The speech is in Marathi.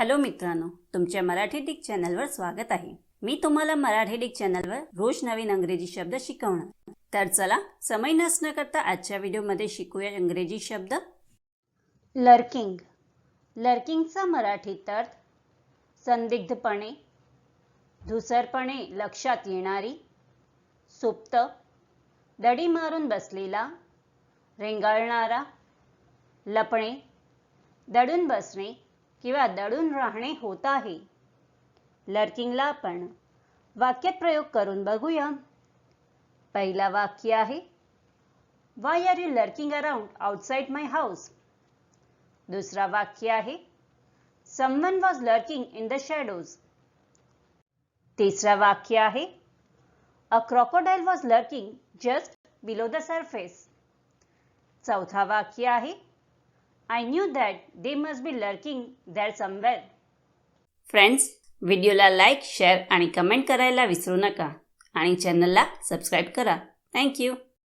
हॅलो मित्रांनो तुमच्या मराठी डिक चॅनलवर स्वागत आहे. मी तुम्हाला मराठी डिक चॅनलवर रोज नवीन अंग्रेजी शब्द शिकवणार. तर चला समय नसणं करता आजच्या व्हिडिओमध्ये शिकूया इंग्रजी शब्द. लर्किंग. लर्किंगचा मराठीत अर्थ संदिग्धपणे धुसरपणे लक्षात येणारी सुप्त दडी मारून बसलेला रेंगाळणारा लपणे दडून बसणे किंवा दडून राहणे होत आहे. लर्किंगला आपण वाक्यात प्रयोग करून बघूया. पहिला वाक्य आहे why are you lurking around outside my house दुसरा वाक्य आहे someone was lurking in the shadows तिसरा वाक्य आहे a crocodile was lurking just below the surface चौथा वाक्य आहे I knew that they must be lurking there somewhere. Friends व्हिडिओला लाईक शेअर आणि कमेंट करायला विसरू नका. आणि चॅनलला सबस्क्राईब करा. थँक्यू